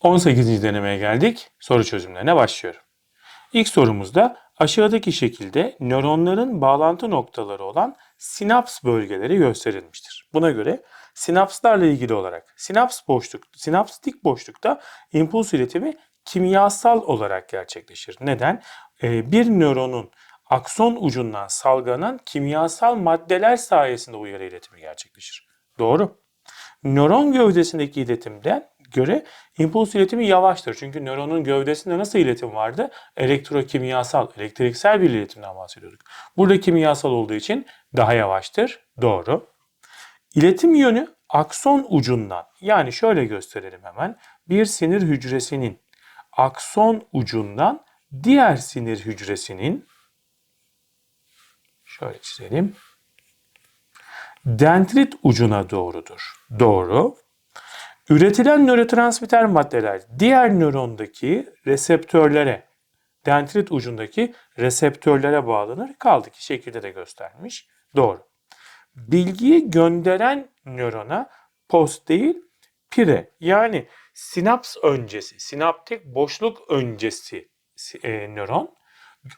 18. denemeye geldik. Soru çözümlerine başlıyorum. İlk sorumuzda aşağıdaki şekilde nöronların bağlantı noktaları olan sinaps bölgeleri gösterilmiştir. Buna göre sinapslarla ilgili olarak sinaps boşluk, sinapstik boşlukta impuls iletimi kimyasal olarak gerçekleşir. Neden? Ee, bir nöronun akson ucundan salgılanan kimyasal maddeler sayesinde uyarı iletimi gerçekleşir. Doğru. Nöron gövdesindeki iletimden göre impuls iletimi yavaştır. Çünkü nöronun gövdesinde nasıl iletim vardı? Elektrokimyasal, elektriksel bir iletimden bahsediyorduk. Burada kimyasal olduğu için daha yavaştır. Doğru. İletim yönü akson ucundan yani şöyle gösterelim hemen. Bir sinir hücresinin akson ucundan diğer sinir hücresinin şöyle çizelim. Dendrit ucuna doğrudur. Doğru. Üretilen nörotransmitter maddeler diğer nörondaki reseptörlere, dendrit ucundaki reseptörlere bağlanır. Kaldı ki şekilde de göstermiş. Doğru. Bilgiyi gönderen nörona post değil, pire yani sinaps öncesi, sinaptik boşluk öncesi e, nöron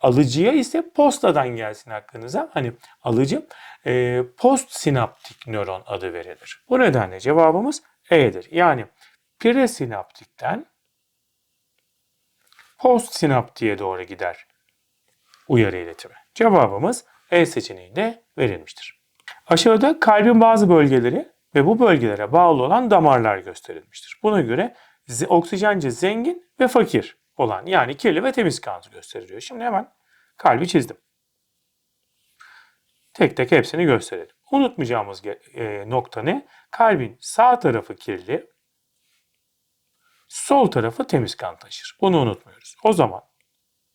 Alıcıya ise postadan gelsin aklınıza. Hani alıcı e, post sinaptik nöron adı verilir. Bu nedenle cevabımız E'dir. Yani presinaptikten post sinaptiğe doğru gider uyarı iletimi. Cevabımız E seçeneğinde verilmiştir. Aşağıda kalbin bazı bölgeleri ve bu bölgelere bağlı olan damarlar gösterilmiştir. Buna göre oksijence zengin ve fakir olan yani kirli ve temiz kanı gösteriyor. Şimdi hemen kalbi çizdim. Tek tek hepsini gösterelim. Unutmayacağımız e, nokta ne? Kalbin sağ tarafı kirli, sol tarafı temiz kan taşır. Bunu unutmuyoruz. O zaman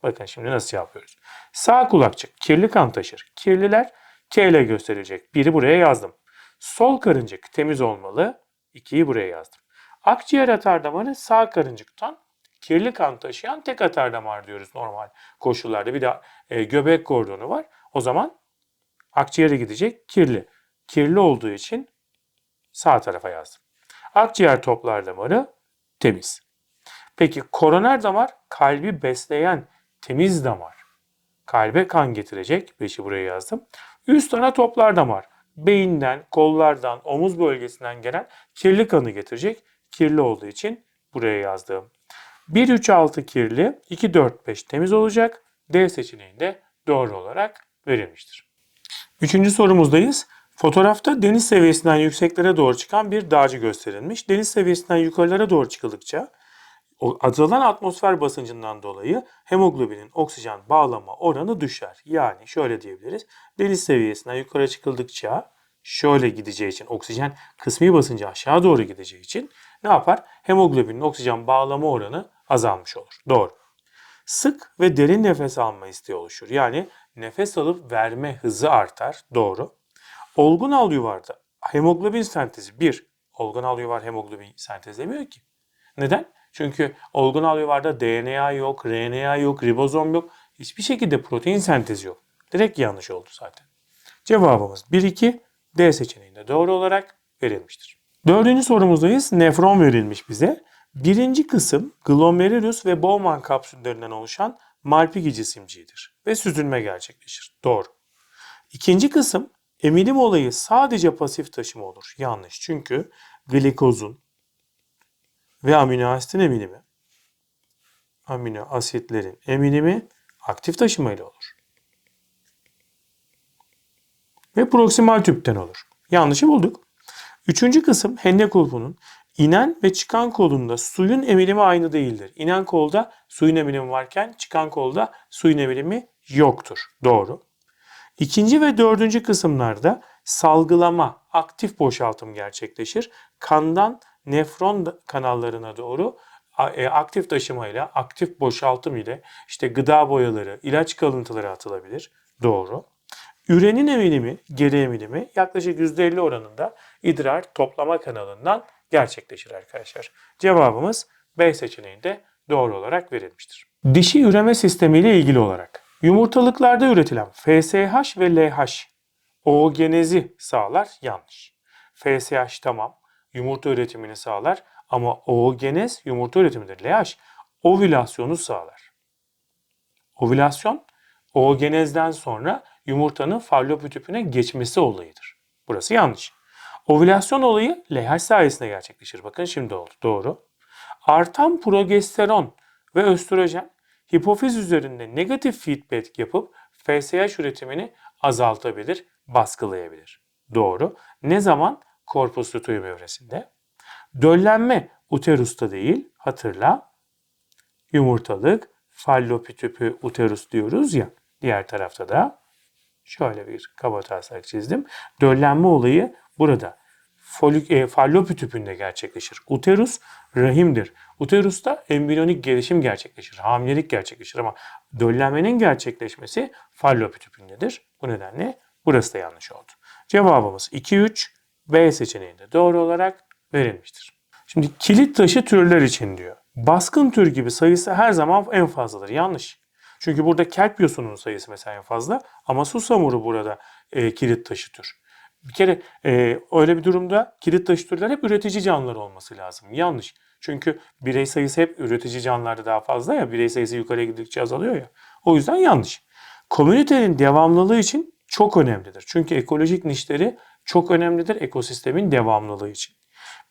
bakın şimdi nasıl yapıyoruz. Sağ kulakçık kirli kan taşır. Kirliler K ile gösterilecek. Biri buraya yazdım. Sol karıncık temiz olmalı. İkiyi buraya yazdım. Akciğer atar damarı sağ karıncıktan kirli kan taşıyan tek atar damar diyoruz normal koşullarda. Bir de e, göbek kordonu var. O zaman akciğere gidecek kirli. Kirli olduğu için sağ tarafa yazdım. Akciğer toplar damarı temiz. Peki koroner damar kalbi besleyen temiz damar. Kalbe kan getirecek. Beşi buraya yazdım. Üst ana toplar damar. Beyinden, kollardan, omuz bölgesinden gelen kirli kanı getirecek. Kirli olduğu için buraya yazdım. 1, 3, 6 kirli, 2, 4, 5 temiz olacak. D seçeneğinde doğru olarak verilmiştir. Üçüncü sorumuzdayız. Fotoğrafta deniz seviyesinden yükseklere doğru çıkan bir dağcı gösterilmiş. Deniz seviyesinden yukarılara doğru çıkıldıkça azalan atmosfer basıncından dolayı hemoglobinin oksijen bağlama oranı düşer. Yani şöyle diyebiliriz. Deniz seviyesinden yukarı çıkıldıkça şöyle gideceği için oksijen kısmi basıncı aşağı doğru gideceği için ne yapar? Hemoglobinin oksijen bağlama oranı azalmış olur. Doğru. Sık ve derin nefes alma isteği oluşur. Yani nefes alıp verme hızı artar. Doğru. Olgun alüvarda hemoglobin sentezi 1. Olgun alüvar hemoglobin sentezlemiyor ki. Neden? Çünkü olgun alüvarda DNA yok, RNA yok, ribozom yok. Hiçbir şekilde protein sentezi yok. Direkt yanlış oldu zaten. Cevabımız 1-2 D seçeneğinde doğru olarak verilmiştir. Dördüncü sorumuzdayız. Nefron verilmiş bize. Birinci kısım glomerulus ve Bowman kapsüllerinden oluşan Malpighi cisimciğidir ve süzülme gerçekleşir. Doğru. İkinci kısım emilim olayı sadece pasif taşıma olur. Yanlış. Çünkü glikozun ve amino asitin emilimi amino asitlerin emilimi aktif taşımayla olur. Ve proksimal tüpten olur. Yanlışı bulduk. Üçüncü kısım henne kulpunun inen ve çıkan kolunda suyun emilimi aynı değildir. İnen kolda suyun emilimi varken çıkan kolda suyun emilimi yoktur. Doğru. İkinci ve dördüncü kısımlarda salgılama, aktif boşaltım gerçekleşir. Kandan nefron kanallarına doğru e, aktif taşımayla, aktif boşaltım ile işte gıda boyaları, ilaç kalıntıları atılabilir. Doğru. Ürenin emilimi, geri emilimi yaklaşık %50 oranında idrar toplama kanalından gerçekleşir arkadaşlar. Cevabımız B seçeneğinde doğru olarak verilmiştir. Dişi üreme sistemi ile ilgili olarak yumurtalıklarda üretilen FSH ve LH oogenezi sağlar yanlış. FSH tamam yumurta üretimini sağlar Ama oogenez yumurta üretimidir. LH ovülasyonu sağlar. Ovülasyon oogenezden sonra yumurtanın fallopi tüpüne geçmesi olayıdır. Burası yanlış. Ovülasyon olayı LH sayesinde gerçekleşir. Bakın şimdi oldu. Doğru. Artan progesteron ve östrojen hipofiz üzerinde negatif feedback yapıp FSH üretimini azaltabilir, baskılayabilir. Doğru. Ne zaman? Korpus luteum evresinde. Döllenme uterusta değil, hatırla. Yumurtalık, fallopi tüpü uterus diyoruz ya. Diğer tarafta da şöyle bir kaba taslak çizdim. Döllenme olayı burada folik, e, fallopi tüpünde gerçekleşir. Uterus rahimdir. Uterusta embriyonik gelişim gerçekleşir. Hamilelik gerçekleşir ama döllenmenin gerçekleşmesi fallopi tüpündedir. Bu nedenle burası da yanlış oldu. Cevabımız 2-3 B seçeneğinde doğru olarak verilmiştir. Şimdi kilit taşı türler için diyor. Baskın tür gibi sayısı her zaman en fazladır. Yanlış. Çünkü burada kelp yosunun sayısı mesela fazla ama susamuru burada e, kilit taşı tür. Bir kere e, öyle bir durumda kilit taşı türler hep üretici canlılar olması lazım. Yanlış. Çünkü birey sayısı hep üretici canlılarda daha fazla ya. Birey sayısı yukarıya gidildikçe azalıyor ya. O yüzden yanlış. Komünitenin devamlılığı için çok önemlidir. Çünkü ekolojik nişleri çok önemlidir ekosistemin devamlılığı için.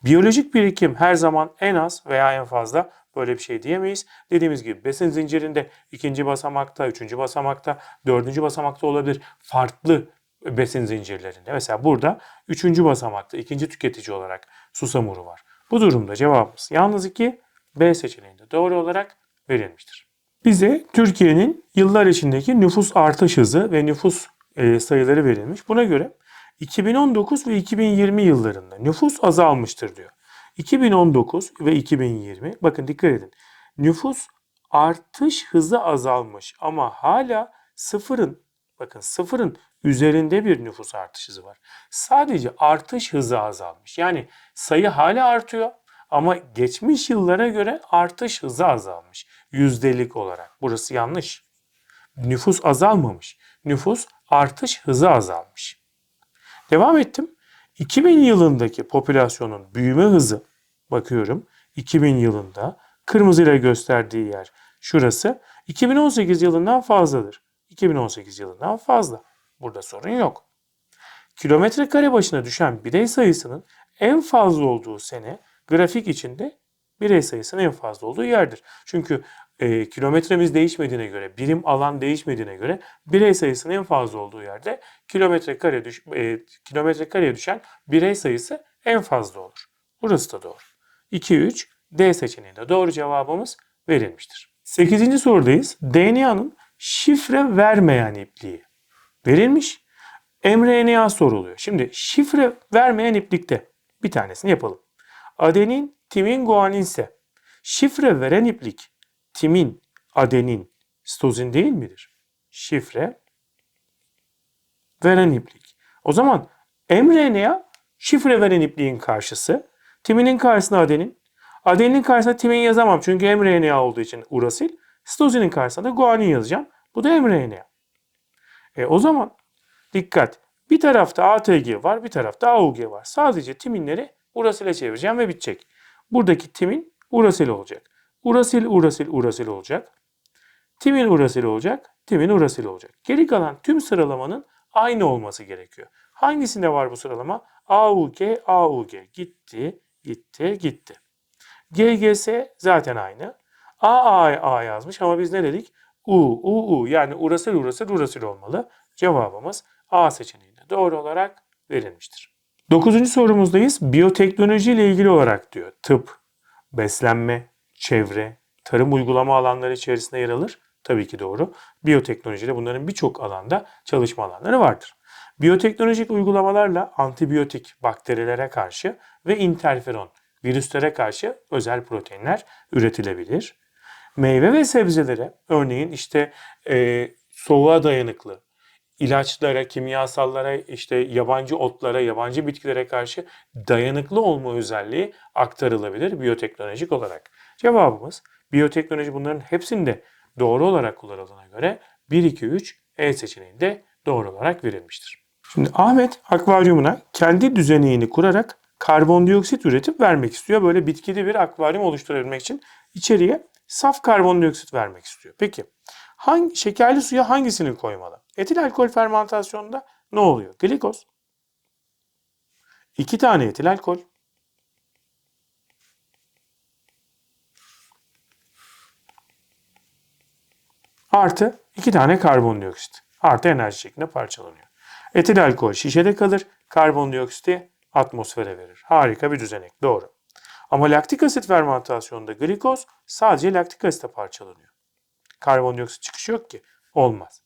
Biyolojik birikim her zaman en az veya en fazla böyle bir şey diyemeyiz. Dediğimiz gibi besin zincirinde ikinci basamakta, üçüncü basamakta, dördüncü basamakta olabilir. Farklı besin zincirlerinde. Mesela burada üçüncü basamakta ikinci tüketici olarak susamuru var. Bu durumda cevabımız yalnız 2 B seçeneğinde doğru olarak verilmiştir. Bize Türkiye'nin yıllar içindeki nüfus artış hızı ve nüfus e, sayıları verilmiş. Buna göre 2019 ve 2020 yıllarında nüfus azalmıştır diyor. 2019 ve 2020 bakın dikkat edin. Nüfus artış hızı azalmış ama hala sıfırın bakın sıfırın üzerinde bir nüfus artış hızı var. Sadece artış hızı azalmış. Yani sayı hala artıyor ama geçmiş yıllara göre artış hızı azalmış yüzdelik olarak. Burası yanlış. Nüfus azalmamış. Nüfus artış hızı azalmış. Devam ettim. 2000 yılındaki popülasyonun büyüme hızı bakıyorum. 2000 yılında kırmızıyla gösterdiği yer şurası 2018 yılından fazladır. 2018 yılından fazla. Burada sorun yok. Kilometre kare başına düşen birey sayısının en fazla olduğu sene grafik içinde birey sayısının en fazla olduğu yerdir. Çünkü e, kilometremiz değişmediğine göre, birim alan değişmediğine göre birey sayısının en fazla olduğu yerde kilometre kare düş, e, kilometre kareye düşen birey sayısı en fazla olur. Burası da doğru. 2 3 D seçeneğinde doğru cevabımız verilmiştir. 8. sorudayız. DNA'nın şifre vermeyen ipliği verilmiş. mRNA soruluyor. Şimdi şifre vermeyen iplikte bir tanesini yapalım. Adenin, timin, guanin ise şifre veren iplik timin, adenin, sitozin değil midir? Şifre veren iplik. O zaman mRNA şifre veren ipliğin karşısı. Timinin karşısına adenin. Adeninin karşısına timin yazamam çünkü mRNA olduğu için urasil. Sitozinin karşısına da guanin yazacağım. Bu da mRNA. E, o zaman dikkat. Bir tarafta ATG var, bir tarafta AUG var. Sadece timinleri urasile çevireceğim ve bitecek. Buradaki timin urasil olacak. Urasil, urasil, urasil olacak. Timin urasil olacak, timin urasil olacak. Geri kalan tüm sıralamanın aynı olması gerekiyor. Hangisinde var bu sıralama? AUG, AUG gitti, gitti, gitti. GGS zaten aynı. AAA yazmış ama biz ne dedik? U, U, U yani urasil, urasil, urasil olmalı. Cevabımız A seçeneğinde doğru olarak verilmiştir. Dokuzuncu sorumuzdayız. Biyoteknoloji ile ilgili olarak diyor. Tıp, beslenme, çevre, tarım uygulama alanları içerisinde yer alır. Tabii ki doğru. Biyoteknolojide bunların birçok alanda çalışma alanları vardır. Biyoteknolojik uygulamalarla antibiyotik bakterilere karşı ve interferon virüslere karşı özel proteinler üretilebilir. Meyve ve sebzelere örneğin işte e, soğuğa dayanıklı, ilaçlara, kimyasallara, işte yabancı otlara, yabancı bitkilere karşı dayanıklı olma özelliği aktarılabilir biyoteknolojik olarak. Cevabımız biyoteknoloji bunların hepsinde doğru olarak kullanıldığına göre 1, 2, 3 E seçeneğinde doğru olarak verilmiştir. Şimdi Ahmet akvaryumuna kendi düzeneğini kurarak karbondioksit üretip vermek istiyor. Böyle bitkili bir akvaryum oluşturabilmek için içeriye saf karbondioksit vermek istiyor. Peki hangi şekerli suya hangisini koymalı? Etil alkol fermentasyonunda ne oluyor? Glikoz. iki tane etil alkol. Artı iki tane karbondioksit. Artı enerji şeklinde parçalanıyor. Etil alkol şişede kalır. Karbondioksiti atmosfere verir. Harika bir düzenek. Doğru. Ama laktik asit fermentasyonunda glikoz sadece laktik asite parçalanıyor. Karbondioksit çıkışı yok ki. Olmaz.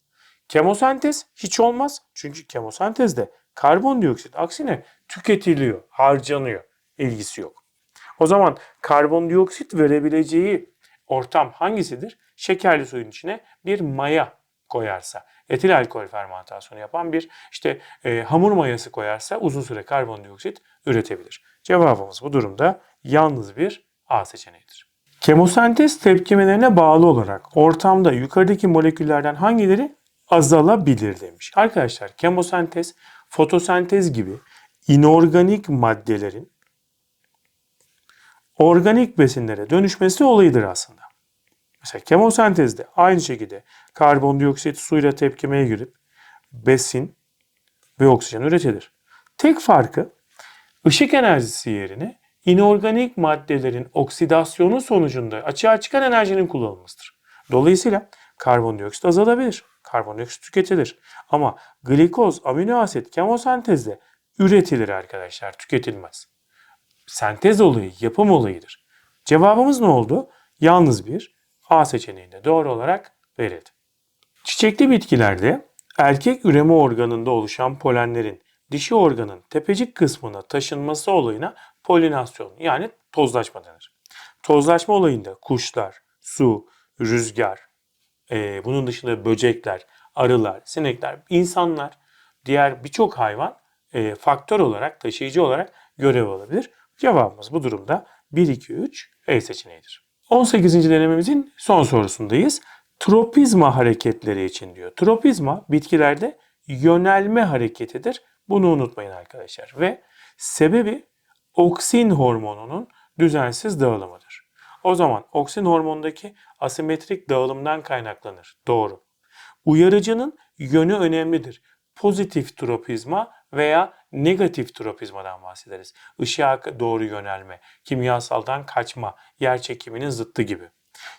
Kemosentez hiç olmaz. Çünkü kemosentezde karbondioksit aksine tüketiliyor, harcanıyor. İlgisi yok. O zaman karbondioksit verebileceği ortam hangisidir? Şekerli suyun içine bir maya koyarsa, etil alkol fermentasyonu yapan bir işte e, hamur mayası koyarsa uzun süre karbondioksit üretebilir. Cevabımız bu durumda yalnız bir A seçeneğidir. Kemosentez tepkimelerine bağlı olarak ortamda yukarıdaki moleküllerden hangileri azalabilir demiş. Arkadaşlar kemosentez, fotosentez gibi inorganik maddelerin organik besinlere dönüşmesi olayıdır aslında. Mesela kemosentezde aynı şekilde karbondioksit suyla tepkimeye girip besin ve oksijen üretilir. Tek farkı ışık enerjisi yerine inorganik maddelerin oksidasyonu sonucunda açığa çıkan enerjinin kullanılmasıdır. Dolayısıyla karbondioksit azalabilir. Karbondioksit tüketilir. Ama glikoz, amino asit kemosentezde üretilir arkadaşlar, tüketilmez. Sentez olayı, yapım olayıdır. Cevabımız ne oldu? Yalnız bir A seçeneğinde doğru olarak verildi. Çiçekli bitkilerde erkek üreme organında oluşan polenlerin dişi organın tepecik kısmına taşınması olayına polinasyon yani tozlaşma denir. Tozlaşma olayında kuşlar, su, rüzgar, e, bunun dışında böcekler, arılar, sinekler, insanlar, diğer birçok hayvan e, faktör olarak, taşıyıcı olarak görev alabilir. Cevabımız bu durumda 1, 2, 3 E seçeneğidir. 18. denememizin son sorusundayız. Tropizma hareketleri için diyor. Tropizma bitkilerde yönelme hareketidir. Bunu unutmayın arkadaşlar. Ve sebebi oksin hormonunun düzensiz dağılımıdır. O zaman oksin hormonundaki asimetrik dağılımdan kaynaklanır. Doğru. Uyarıcının yönü önemlidir. Pozitif tropizma veya negatif tropizmadan bahsederiz. Işığa doğru yönelme, kimyasaldan kaçma, yer çekiminin zıttı gibi.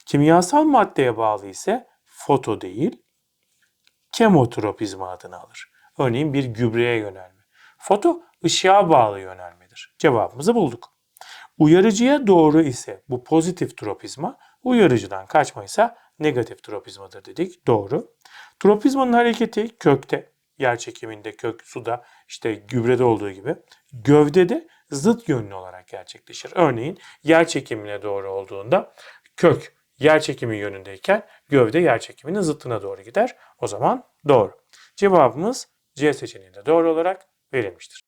Kimyasal maddeye bağlı ise foto değil, kemotropizma adını alır. Örneğin bir gübreye yönelme. Foto ışığa bağlı yönelmedir. Cevabımızı bulduk. Uyarıcıya doğru ise bu pozitif tropizma, uyarıcıdan kaçma ise negatif tropizmadır dedik. Doğru. Tropizmanın hareketi kökte, yer çekiminde, kök suda, işte gübrede olduğu gibi gövdede zıt yönlü olarak gerçekleşir. Örneğin yer çekimine doğru olduğunda kök yer çekimi yönündeyken gövde yer çekiminin zıttına doğru gider. O zaman doğru. Cevabımız C seçeneğinde doğru olarak verilmiştir.